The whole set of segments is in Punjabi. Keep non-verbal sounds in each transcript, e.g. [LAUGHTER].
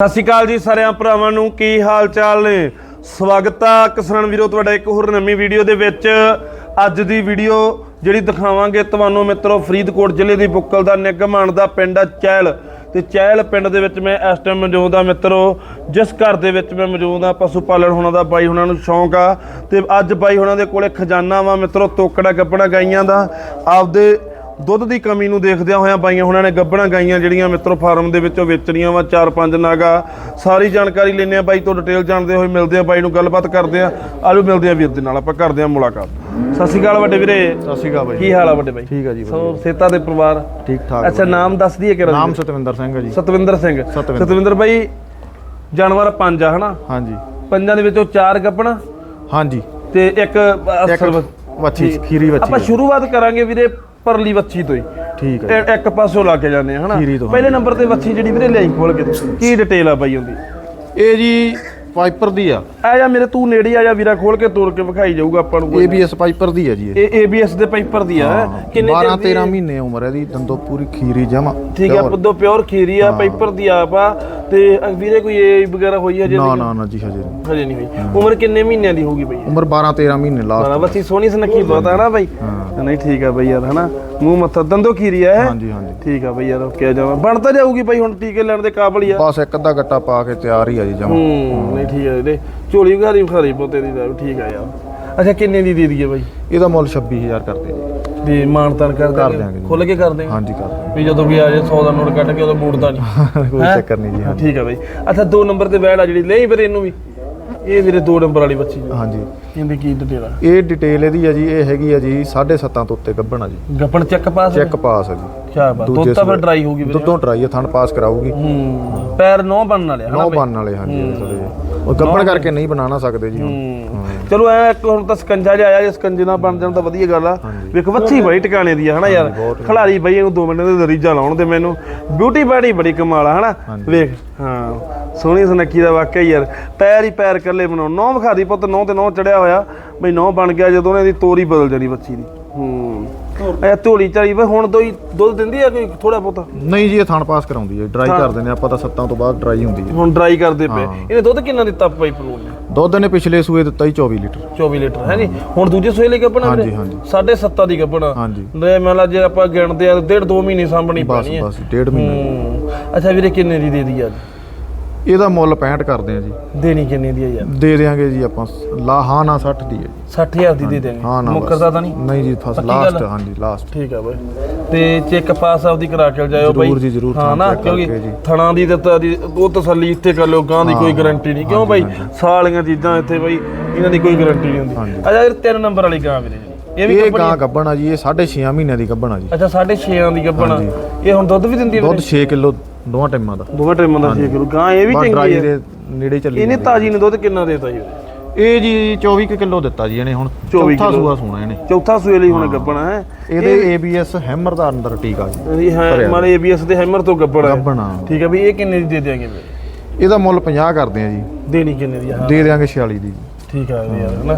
ਸਤਿ ਸ਼੍ਰੀ ਅਕਾਲ ਜੀ ਸਾਰਿਆਂ ਭਰਾਵਾਂ ਨੂੰ, ਕੀ ਹਾਲ ਚਾਲ ਨੇ? ਸਵਾਗਤ ਆ ਕਿਸਾਨ ਵੀਰੋ, ਤੁਹਾਡਾ ਇੱਕ ਹੋਰ ਨਵੀਂ ਵੀਡੀਓ ਦੇ ਵਿੱਚ। ਅੱਜ ਦੀ ਵੀਡੀਓ ਜਿਹੜੀ ਦਿਖਾਵਾਂਗੇ ਤੁਹਾਨੂੰ ਮਿੱਤਰੋ, ਫਰੀਦਕੋਟ ਜ਼ਿਲ੍ਹੇ ਦੀ ਬੁੱਕਲ ਦਾ ਨਿਗਮਾਨ ਦਾ ਪਿੰਡ ਆ ਚਹਿਲ ਤੇ ਚਹਿਲ ਪਿੰਡ ਦੇ ਵਿੱਚ ਮੈਂ ਇਸ ਟਾਈਮ ਮੌਜੂਦ ਆ ਮਿੱਤਰੋ, ਜਿਸ ਘਰ ਦੇ ਵਿੱਚ ਮੈਂ ਮੌਜੂਦ ਆ ਪਸ਼ੂ ਪਾਲਣ ਹੋਣਾ ਦਾ ਬਾਈ ਹੁਣਾਂ ਨੂੰ ਸ਼ੌਂਕ ਆ। ਤੇ ਅੱਜ ਬਾਈ ਹੁਣਾਂ ਦੇ ਕੋਲੇ ਖਜ਼ਾਨਾ ਵਾ ਮਿੱਤਰੋ ਤੋਕੜਾ ਗੱਪਣਾ ਗਾਈਆਂ ਦਾ। ਆਪਦੇ ਦੁੱਧ ਦੀ ਕਮੀ ਨੂੰ ਦੇਖਦਿਆਂ ਹੋਇਆਂ ਬਾਈਆਂ ਹੁਣਾਂ ਨੇ ਗੱਬਣਾ ਗਾਈਆਂ ਜਿਹੜੀਆਂ ਮਿੱਤਰੋ ਫਾਰਮ ਦੇ ਵਿੱਚੋਂ ਵੇਚਣੀਆਂ ਵਾ ਚਾਰ ਪੰਜ ਨਾਗਾ। ਸਾਰੀ ਜਾਣਕਾਰੀ ਲੈਣੇ ਆ ਬਾਈ ਤੋਂ ਡਿਟੇਲ ਜਾਣਦੇ ਹੋਏ ਮਿਲਦੇ ਆ ਬਾਈ ਨੂੰ ਗੱਲਬਾਤ ਕਰਦੇ ਆ ਆਜੋ ਮਿਲਦੇ ਆ ਵੀਰ ਦੇ ਨਾਲ ਆਪਾਂ ਕਰਦੇ ਆ ਮੁਲਾਕਾਤ। ਸਤਿ ਸ਼੍ਰੀ ਅਕਾਲ ਵੱਡੇ ਵੀਰੇ। ਸਤਿ ਸ਼੍ਰੀ ਅਕਾਲ ਬਾਈ। ਕੀ ਹਾਲ ਆ ਵੱਡੇ ਬਾਈ? ਠੀਕ ਆ ਜੀ ਸੋ ਸੇਤਾ ਦੇ ਪਰਿਵਾਰ? ਠੀਕ ਠਾਕ ਅੱਛਾ ਨਾਮ ਦੱਸ ਦਈਏ ਕਿਹੜਾ ਨਾਮ ਸਤਵਿੰਦਰ ਸਿੰਘ ਜੀ। ਸਤਵਿੰਦਰ ਸਿੰਘ। ਸਤਵਿੰਦਰ। ਬਾਈ ਜਾਨਵਰ ਪੰਜ ਆ ਹਨਾ? ਹਾਂਜੀ। ਪੰਜਾਂ ਦੇ ਵਿੱਚੋਂ ਚਾਰ ਗੱਬਣਾ ਹਾਂਜੀ। ਤੇ ਇੱਕ ਅਸਰ ਵੱਛੀ ਖੀਰੀ ਵੱਛੀ ਆਪਾਂ ਸ਼ੁਰੂਆਤ ਕਰਾਂਗੇ ਵੀਰੇ ਪਰਲੀ ਵੱਛੀ ਤੋਂ ਹੀ। ਠੀਕ ਹੈ ਇਹ ਇੱਕ ਪਾਸੋਂ ਲਾ ਕੇ ਜਾਂਦੇ ਆ ਹਨਾ? ਖੀਰੀ ਤੋਂ, ਪਹਿਲੇ ਨੰਬਰ ਤੇ ਵੱਛੀ ਜਿਹੜੀ ਵੀਰੇ ਲਿਆਈ ਖੋਲ ਕੇ ਤੂੰ। ਕੀ ਡਿਟੇਲ ਆ ਬਾਈ ਉਹਦੀ? ਇਹ ਜੀ ਪਾਈਪਰ ਦੀ ਆ। ਆ ਜਾ ਮੇਰੇ ਤੂੰ ਨੇੜੇ ਆ ਜਾ ਵੀਰਾ ਖੋਲ ਕੇ ਤੋੜ ਕੇ ਵਿਖਾਈ ਜਾਊਗਾ ਆਪਾਂ ਨੂੰ ਕੋਈ ABS ਪਾਈਪਰ ਦੀ ਆ ਜੀ ਇਹ। ਇਹ ABS ਦੇ ਪਾਈਪਰ ਦੀ ਆ। ਕਿੰਨੇ 12 ਚਿਰ ਦੀ 13 ਮਹੀਨੇ ਉਮਰ ਹੈ ਦੀ ਦੰਦੋ ਪੂਰੀ ਖੀਰੀ ਜਮਾ ਠੀਕ ਆ ਪੁੱਦੋ ਪਿਓਰ ਖੀਰੀ ਆ ਪਾਈਪਰ ਦੀ ਆਪ ਆ। ਤੇ ਅ, ਵੀਰੇ ਕੋਈ ਏ ਵਗੈਰਾ ਹੋਈ ਆ ਜੇ ਨਾ ਨਾ ਨਾ ਜੀ ਹਜੇ ਨਹੀਂ। ਹਜੇ ਨਹੀਂ ਹੋਈ। ਉਮਰ ਕਿੰਨੇ ਮਹੀਨਿਆਂ ਦੀ ਹੋਊਗੀ ਬਈ? ਉਮਰ 12 13 ਮਹੀਨੇ ਲਾਸਟ ਹਾਂ ਬੱਚੀ ਸੋਹਣੀ ਸੁਨੱਖੀ ਬਹੁਤ ਆ ਨਾ ਬਾਈ। ਨਹੀਂ ਠੀਕ ਆ ਬਈ ਯਾਰ ਹਨਾ? ਮੂੰਹ ਮੱਥਾ ਦੰਦੋ ਖੀਰੀ ਆ ਇਹ ਹਾਂਜੀ ਹਾਂਜੀ। ਠੀਕ ਆ ਬਈ ਯਾਰ ਓਕੇ ਜਾਵਾਂ। ਬਣ ਤਾਂ ਜਾਊਗੀ ਬਾਈ ਹੁਣ ਟੀਕੇ ਲੈਣ ਦੇ ਕਾਬਲ ਹੀ ਆ। ਬਸ ਇੱਕ ਅੱਧਾ ਗੱਟਾ ਪਾ ਕੇ ਤਿਆਰ ਹੀ ਆ ਜੀ ਜਮਾ। ਹੂੰ ਨਹੀਂ ਠੀਕ ਆ ਇਹਦੇ। ਝੋਲੀ ਘਾਰੀ ਖਾਰੀ ਪੋਤੇ ਦੀ ਤਾਂ ਠੀਕ ਆ ਯਾਰ। ਅੱਛਾ ਕਿੰਨੇ ਦੀ ਦੇ ਦਈਏ ਬਾਈ? ਇਹਦਾ ਮੁੱਲ 26000 ਕਰਦੇ ਜੀ ਵੀ ਮਾਨਤਾਨ ਕਰ ਕਰ ਦਿਆਂਗੇ। ਜੀ। ਖੁੱਲ ਕੇ ਕਰ ਦੇਂਗੇ ਹਾਂਜੀ ਕਰਦੇ ਵੀ ਜਦੋਂ ਵੀ ਆ ਜਾਏ 100 ਦਾ ਨੋਟ ਕੱਢ ਕੇ ਉਦੋਂ ਮੋੜਦਾ ਨਹੀਂ [LAUGHS] ਕੋਈ ਹੈਂ? ਚੱਕਰ ਨਹੀਂ ਜੀ ਹਾਂ, ਹਾਂਜੀ। ਠੀਕ ਆ ਬਾਈ। ਅੱਛਾ ਦੋ ਨੰਬਰ ਤੇ ਬੈੜ ਆ ਜਿਹੜੀ। ਲਈ ਫਿਰ ਇਹਨੂੰ ਵੀ। ਇਹ ਵੀਰੇ ਦੋ ਨੰਬਰ ਵਾਲੀ ਬੱਚੀ ਜੀ ਹਾਂਜੀ। ਇਹਦੀ ਕੀ ਡਿਟੇਲ ਆ? ਇਹ ਡਿਟੇਲ ਇਹਦੀ ਆ ਜੀ ਇਹ ਹੈਗੀ ਆ ਜੀ 7.5 ਤੋਂ ਉੱਤੇ ਗੱਭਣ ਆ ਜੀ। ਗੱਪਣ ਚੈੱਕ ਪਾਸ ਚੈੱਕ ਪਾਸ ਆ ਜੀ। ਕੀ ਬਾਤ ਦੁੱਧ ਤਾਂ ਫਿਰ ਡਰਾਈ ਹੋਊਗੀ ਵੀਰੇ। ਦੁੱਧੋਂ ਟਰਾਈ ਆ ਥਣ ਪਾਸ ਕਰਾਊਗੀ। ਹੂੰ ਪੈਰ ਨੌ ਬਣਨ ਵਾਲੇ ਆ, ਹਨਾ ਨੌ ਬਾਈ? ਵਾਲੇ ਹਾਂਜੀ ਇਹਦੇ ਥੋੜ੍ਹੇ ਜਿਹੇ। ਉਹ ਗੱਭਣ ਕਰਕੇ ਨਹੀਂ ਬਣਾਣਾ ਸਕਦੇ ਜੀ ਹੁਣ। ਚਲੋ ਐ ਇੱਕ ਹੁਣ ਤਾਂ ਸਕੰਜਾ ਜਿਹਾ ਆਇਆ ਜੇ ਸਕੰਜੇ ਨਾਲ ਬਣ ਜਾਣ ਤਾਂ ਵਧੀਆ ਗੱਲ ਆ। ਵੇਖ ਵੱਛੀ ਬੜੀ ਟਿਕਾਣੇ ਦੀ ਆ ਹਨਾ ਯਾਰ? ਖਿਲਾਰੀ ਬਈ ਇਹਨੂੰ 2 ਮਿੰਟ ਦੇ ਰੀਜਾ ਲਾਉਣ ਦੇ ਮੈਨੂੰ। ਬਿਊਟੀ ਬਾਡੀ ਬੜੀ ਕਮਾਲ ਆ ਹਨਾ? ਵੇਖ ਹਾਂ। ਸੋਹਣੀ ਸੁਨੱਖੀ ਦਾ ਵਾਕਿਆ ਯਾਰ। ਪੈਰ ਹੀ ਪੈਰ ਕੱਲੇ ਬਣਾਉ ਨੌ ਵਿਖਾ ਦੀ ਪੁੱਤ ਨੌ ਤੇ ਨੌ ਚੜਿਆ ਹੋਇਆ। ਬਈ ਨੌ ਬਣ ਗਿਆ ਜਦੋਂ ਉਹਨੇ ਦੀ ਤੋਰੀ ਬਦਲ ਜਾਣੀ ਬੱਚੀ ਦੀ। ਹੂੰ। ਐ ਚਾਈ ਵੇ ਹੁਣ ਤੋਂ ਹੀ ਦੁੱਧ ਦਿੰਦੀ ਆ ਕੋਈ ਥੋੜਾ ਬਹੁਤਾ? ਨਹੀਂ ਜੀ ਇਹ ਥਣ ਪਾਸ ਕਰਾਉਂਦੀ ਹੈ ਡਰਾਈ ਕਰ ਦਿੰਦੇ ਆ, ਆਪਾਂ ਤਾਂ ਸੱਤਾਂ ਤੋਂ ਬਾਅਦ ਡਰਾਈ ਹੁੰਦੀ ਹੈ ਹੁਣ ਡਰਾਈ ਕਰਦੇ ਪਏ। ਇਹਨੇ ਦੁੱਧ ਕਿੰਨਾ ਦਿੱਤਾ ਪਾਈ ਪਰੂਨ ਨੇ? ਦੁੱਧ ਨੇ ਪਿਛਲੇ ਸੂਏ ਦਿੱਤਾ ਹੀ 24 ਲੀਟਰ। 24 ਲੀਟਰ ਹੈ ਨਹੀਂ ਹੁਣ ਦੂਜੇ ਸੋਏ ਲਈ ਗੱਬਣਾ ਹਾਂਜੀ, ਹਾਂਜੀ। ਸਾਢੇ ਸੱਤਾਂ ਦੀ ਗੱਬਣਾ ਹਾਂਜੀ। ਲੈ ਮੈਂ ਲਾ ਜੇ ਆਪਾਂ ਗਿਣਦੇ ਆ ਡੇਢ ਦੋ ਮਹੀਨੇ ਸਾਂਭਣੀ ਬਸ ਪੈਣੀ ਹੈ ਬਸ ਡੇਢ ਮਹੀਨੇ। ਹੂੰ। ਅੱਛਾ ਵੀਰੇ ਕਿੰਨੇ ਦੀ ਦੇ ਦੀ ਅੱਜ? ਇਹਦਾ ਮੁੱਲ 65 ਕਰਦੇ ਆ ਜੀ। ਦੇਣੀ ਕਿੰਨੇ ਦੀ ਆ ਯਾਰ? ਦੇ ਦੇਾਂਗੇ ਜੀ ਆਪਾਂ ਲਾ ਹਾਂ ਨਾ 60 ਦੀ ਹੈ। ਜੀ 60000 ਦੀ ਦੇ ਦੇਣੀ ਹਾਂ ਨਾ ਬਸ। ਮੁੱਕਰਦਾ ਤਾਂ ਨਹੀਂ? ਨਹੀਂ ਜੀ ਗੱਲ ਲਾਸਟ ਆ? ਹਾਂਜੀ ਲਾਸਟ ਠੀਕ ਆ ਬਾਈ। ਤੇ ਚੈੱਕ ਪਾਸ ਆਪਦੀ ਕਰਾ ਕੇ ਜਾਇਓ ਬਾਈ। ਜ਼ਰੂਰ ਜੀ, ਜ਼ਰੂਰ, ਹਾਂ ਨਾ ਕਿਉਂਕਿ। ਥਣਾ ਦੀ ਦਿੱਤਾ ਦੀ ਉਹ ਤਸੱਲੀ ਇੱਥੇ ਕਰ ਲਿਓ ਗਾਂ ਦੀ ਕੋਈ ਗਾਰੰਟੀ ਨਹੀਂ। ਕਿਉਂ ਬਾਈ? ਸਾਲੀਆਂ ਚੀਜ਼ਾਂ ਇੱਥੇ ਬਾਈ ਇਹਨਾਂ ਦੀ ਕੋਈ ਗਾਰੰਟੀ ਨਹੀਂ ਹੁੰਦੀ। ਅੱਛਾ ਇਹ ਤਿੰਨ ਨੰਬਰ ਵਾਲੀ ਗਾਂ ਵੀਰੇ। ਇਹ ਵੀ ਗਾਂ ਗੱਭਣ ਆ। ਜੀ ਇਹ 6.5 ਮਹੀਨਿਆਂ ਦੀ ਗੱਭਣ ਆ ਜੀ। ਅੱਛਾ 6.5 ਦੀ ਗੱਬਣਾ। ਇਹ ਹੁਣ ਦੁੱਧ ਵੀ ਦਿੰਦੀ ਹੈ ਦੁੱਧ 6 ਕਿਲੋ ਦੋਵਾਂ ਟਾਈਮਾਂ ਦਾ। ਦੋਵਾਂ ਟਾਈਮਾਂ ਦਾ 6 ਕਿਲੋ ਗਾਂ ਇਹ ਵੀ ਬਸ ਚੰਗੀ ਹੈ। ਦੇ ਨੇੜੇ ਚੱਲੀ ਇਹਨੇ ਤਾਜੀ ਨੇ ਦੁੱਧ ਕਿੰਨਾ ਦੇਤਾ ਜੀ? ਇਹ ਜੀ 24 ਕਿਲੋ ਦਿੱਤਾ ਜੀ ਇਹਨੇ ਹੁਣ। 24 ਚੌਥਾ ਕਿੱਲੋ। ਸੂਆ ਸੋਣਾ ਇਹਨੇ। ਚੌਥਾ ਸੂਏ ਲਈ ਹੁਣ ਗੱਬਣਾ ਹੈ। ਇਹਦੇ ABS ਹੈਮਰ ਦਾ ਅੰਦਰ ਟੀਕਾ ਜੀ। ਇਹਦੀ ਹੈ ਮਾਰੇ ABS ਦੇ ਹੈਮਰ ਤੋਂ ਗੱਬਣਾ ਹੈ। ਗੱਭਣਾ ਠੀਕ ਹੈ ਵੀ ਇਹ ਕਿੰਨੇ ਦੀ ਦੇ ਦਿਆਂਗੇ? ਇਹਦਾ ਮੁੱਲ 50 ਕਰਦੇ ਆ ਜੀ। ਦੇਣੀ ਕਿੰਨੇ ਦੀ ਆ? ਦੇ ਦਿਆਂਗੇ 46 ਦੀ ਜੀ। ਠੀਕ ਆ ਯਾਰ ਹਨਾ।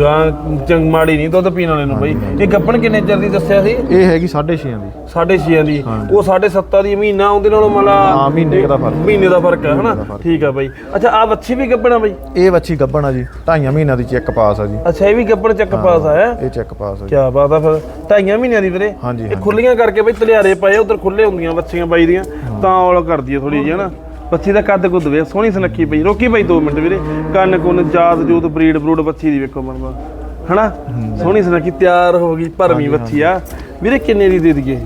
ਗਾਂ ਚੰਗ ਮਾੜੀ ਨਹੀਂ ਦੁੱਧ ਪੀਣ ਵਾਲੇ ਨੂੰ ਬਈ। ਇਹ ਗੱਬਣ ਕਿੰਨੇ ਚਿਰ ਦੀ ਦੱਸਿਆ ਸੀ? ਇਹ ਹੈਗੀ 6.5 ਦੀ। ਸਾਢੇ 6 ਦੀ। ਉਹ ਸਾਢੇ 7 ਦੀ ਮਹੀਨਾ ਉਹਦੇ ਨਾਲੋਂ ਮਲਾ ਹਾਂ ਮਹੀਨੇ ਕੁ ਦਾ ਫ਼ਰਕ। ਮਹੀਨੇ ਦਾ ਫ਼ਰਕ ਹੈ ਹਨਾ। ਠੀਕ ਆ ਬਈ। ਅੱਛਾ ਆ ਵੱਛੀ ਵੀ ਗੱਬਣਾ ਬਈ? ਇਹ ਵੱਛੀ ਗੱਭਣ ਆ ਜੀ ਢਾਈਆਂ ਮਹੀਨਿਆਂ ਦੀ ਚੈੱਕ ਪਾਸ ਆ ਜੀ। ਅੱਛਾ ਇਹ ਵੀ ਗੱਬਣ ਚੱਕ ਪਾਸ ਆ ਇਹ ਚੈੱਕ ਪਾਸ ਆ ਕਿਆ ਬਾਤ ਆ ਫਿਰ। ਢਾਈਆਂ ਮਹੀਨਿਆਂ ਦੀ ਵੀਰੇ। ਇਹ ਖੁੱਲੀਆਂ ਕਰਕੇ ਬਈ ਤਲਿਆਰੇ ਪਏ ਉਧਰ ਖੁੱਲੇ ਹੁੰਦੀਆਂ ਬੱਚੀਆਂ ਬਾਈ ਦੀਆਂ। ਤਾਂ ਔਲ ਕਰਦੀ ਆ ਥੋੜੀ ਜਿਹੀ ਹਨਾ। ਬੱਚੀ ਦਾ ਕੱਦ ਕੁੱਦ ਵੇ ਸੋਹਣੀ ਸੁਨੱਖੀ ਪਈ। ਰੋਕੀ ਪਈ 2 ਮਿੰਟ ਵੀਰੇ। ਕੰਨ ਕੁੰਨ ਜਾਤ ਜੂਤ ਬਰੀਡ ਬਰੂਡ ਬੱਚੀ ਦੀ ਵੇਖੋ ਮਰਮਾ ਹਨਾ? ਸੋਹਣੀ ਸੁਨੱਖੀ ਤਿਆਰ ਹੋ ਗਈ ਭਰਮੀ ਬੱਚੀ ਆ। ਵੀਰੇ ਕਿੰਨੇ ਦੀ ਦੇ ਦਈਏ?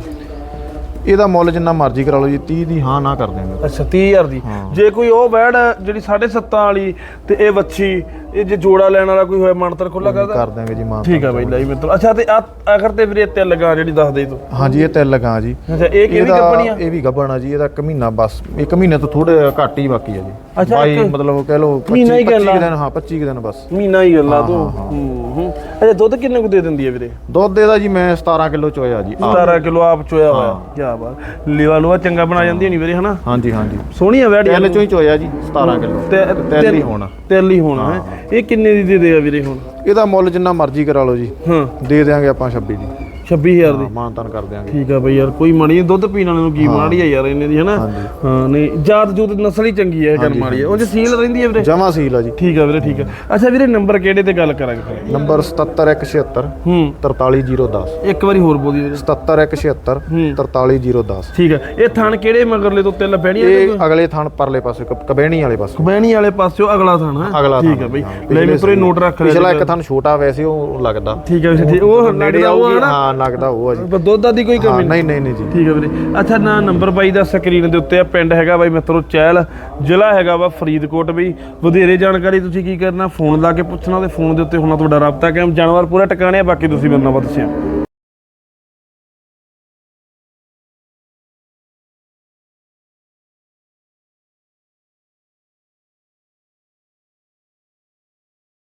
ਇਹਦਾ ਮੁੱਲ ਜਿੰਨਾ ਮਰਜ਼ੀ ਕਰਾ ਲਓ ਜੀ 30 ਦੀ ਹਾਂ ਨਾ ਕਰ ਦਿਆਂਗੇ। ਅੱਛਾ 30000 ਦੀ। ਜੇ ਕੋਈ ਉਹ ਬੈੜ ਜਿਹੜੀ 7.5 ਵਾਲੀ ਤੇ ਇਹ ਬੱਚੀ ਇਹ ਜੇ ਜੋੜਾ ਲੈਣ ਵਾਲਾ ਕੋਈ ਹੋਇਆ ਮਨਤਰ ਖੁੱਲਾ ਕਰਦਾ? ਕਰ ਦਿਆਂਗੇ ਜੀ ਮਾਂ ਠੀਕ ਆ ਬਈ ਲਈ ਮਿੱਤਰ। ਅੱਛਾ ਤੇ ਆਖਰ ਤੇ ਵੀਰੇ ਤੇ ਲਗਾ ਜਿਹੜੀ ਦੱਸ ਦੇ ਤੂੰ। ਹਾਂਜੀ ਇਹ ਤਿੰਨ ਲਗਾ ਜੀ। ਅੱਛਾ ਇਹ ਕਿਹੜੀ ਕੰਪਨੀ ਆ? ਇਹ ਵੀ ਗੱਭਣ ਆ ਜੀ ਇਹਦਾ ਇੱਕ ਮਹੀਨਾ ਬਸ ਇੱਕ ਮਹੀਨੇ ਤੋਂ ਥੋੜੇ ਘੱਟ ਹੀ ਬਾਕੀ ਆ ਜੀ। ਅੱਛਾ, ਮਤਲਬ ਕਹਿ ਲਓ 25 ਮਹੀਨਾ ਹੀ ਗੱਲ। 25 ਆ। ਕੁ ਦਿਨ ਹਾਂ 25 ਕੁ ਦਿਨ ਬਸ। ਮਹੀਨਾ ਹੀ ਗੱਲਾਂ ਤੂੰ। ਹੂੰ ਹੂੰ। ਅੱਛਾ ਦੁੱਧ ਕਿੰਨੇ ਕੁ ਦੇ ਦਿੰਦੀ ਹੈ ਵੀਰੇ? ਦੁੱਧ ਇਹਦਾ ਜੀ ਮੈਂ 17 ਕਿਲੋ ਚੋਇਆ ਜੀ ਆਪ। 17 ਕਿਲੋ ਆਪ ਚੋਇਆ ਹੋਇਆ। ਕੀ ਬਾਤ। ਲੀਵਾ ਲੂਆ ਚੰਗਾ ਬਣਾ ਜਾਂਦੀ ਹੋਣੀ ਵੀਰੇ ਹਨਾ? ਹਾਂਜੀ ਹਾਂਜੀ। ਸੋਹਣੀ ਆ ਵੈੜੀ। ਤਿੰਨ ਚੋਂ ਹੀ ਚੋਇਆ ਜੀ 17 ਕਿਲੋ। ਤੇ ਤਿੰਨ ਹੀ ਹੋਣਾ। ਤੇਲ ਹੀ ਹੋਣਾ ਹੈ। ਇਹ ਕਿੰਨੇ ਦੀ ਦੇ ਦੇਗਾ ਵੀਰੇ ਹੁਣ? ਇਹਦਾ ਮੁੱਲ ਜਿੰਨਾ ਮਰਜ਼ੀ ਕਰਾ ਲਓ ਜੀ। ਹਾਂ। ਦੇ ਦਿਆਂਗੇ ਆਪਾਂ 26 ਦੀ। 26000 ਦੀ। ਮਾਨਤਾਨ ਕਰ ਦਿਆਂਗੇ। ਠੀਕ ਆ ਬਈ ਯਾਰ ਕੋਈ ਮਾੜੀ ਨੀ, ਦੁੱਧ ਪੀਣ ਵਾਲੇ ਨੂੰ ਕੀ ਮਾੜੀ ਆ ਯਾਰ ਇਹਨੇ ਦੀ ਹਨਾ? ਹਾਂ ਨਹੀਂ ਜਾਤ ਜੂਤ ਨਸਲ ਹੀ ਚੰਗੀ ਹੈ ਗੱਲ ਮਾੜੀ ਹੈ ਉਹ ਚ ਸੀਲ ਰਹਿੰਦੀ ਹੈ ਵੀਰੇ? ਜਮਾ ਸੀਲ ਆ ਜੀ। ਠੀਕ ਆ ਵੀਰੇ ਠੀਕ ਆ। ਅੱਛਾ ਵੀਰੇ ਨੰਬਰ ਕਿਹੜੇ ਤੇ ਗੱਲ ਕਰਾਂਗੇ ਫਿਰ? ਨੰਬਰ 77176 ਹੂੰ। 43010 ਇੱਕ ਵਾਰੀ ਹੋਰ ਬੋਲੀ ਵੀਰੇ। 77176 ਹੂੰ। 43010 ਠੀਕ ਆ। ਇਹ ਥਣ ਕਿਹੜੇ ਮਗਰਲੇ ਤੋਂ ਤਿੰਨ ਬਹਿਣੀਆਂ ਇਹ ਅਗਲੇ ਥਾਣ ਪਰਲੇ ਪਾਸੇ ਕਬੈਣੀ ਵਾਲੇ ਪਾਸੇ। ਵਾਲੇ ਪਾਸਿਓ ਅਗਲਾ ਥਣ ਹੈ? ਅਗਲਾ ਠੀਕ ਥਾਣ, ਆ ਬਈ। ਹਾਂ, ਲੈ ਪਿਛਲੇ ਮਿੱਤਰੋ ਇਹ ਨੋਟ ਰੱਖ ਲੈ ਪਿਛਲਾ ਇੱਕ ਥਾਣ ਛੋਟਾ ਵੈਸੇ ਉਹ ਲੱਗਦਾ। ਠੀਕ ਆ ਵੀਰੇ ਉਹ ਲੱਗਦਾ ਉਹ ਲੱਗਦਾ ਉਹ ਆ ਜੀ। ਪਰ ਦੁੱਧ ਦੀ ਕੋਈ ਕਮੀ ਨਹੀਂ। ਨਹੀਂ ਨਹੀਂ ਨਹੀਂ ਜੀ। ਠੀਕ ਹੈ ਵੀਰੇ। ਅੱਛਾ ਨਾ ਨੰਬਰ ਬਾਈ ਦਾ ਸਕਰੀਨ ਦੇ ਉੱਤੇ ਆ ਪਿੰਡ ਹੈਗਾ ਬਾਈ ਮਿੱਤਰੋ ਚਹਿਲ ਜ਼ਿਲ੍ਹਾ ਹੈਗਾ ਵਾ ਫਰੀਦਕੋਟ ਬਈ ਵਧੇਰੇ ਜਾਣਕਾਰੀ ਤੁਸੀਂ ਕੀ ਕਰਨਾ ਫੋਨ ਲਾ ਕੇ ਪੁੱਛਣਾ ਤੇ ਫੋਨ ਦੇ ਉੱਤੇ ਹੋਣਾ ਤੁਹਾਡਾ ਰਾਬਤਾ ਕਾਇਮ। ਜਾਨਵਰ ਪੂਰਾ ਟਿਕਾਣੇ ਆ ਬਾਕੀ ਤੁਸੀਂ ਮੇਰੇ ਨਾਲ ਬਾਤ ਦੱਸਿਆ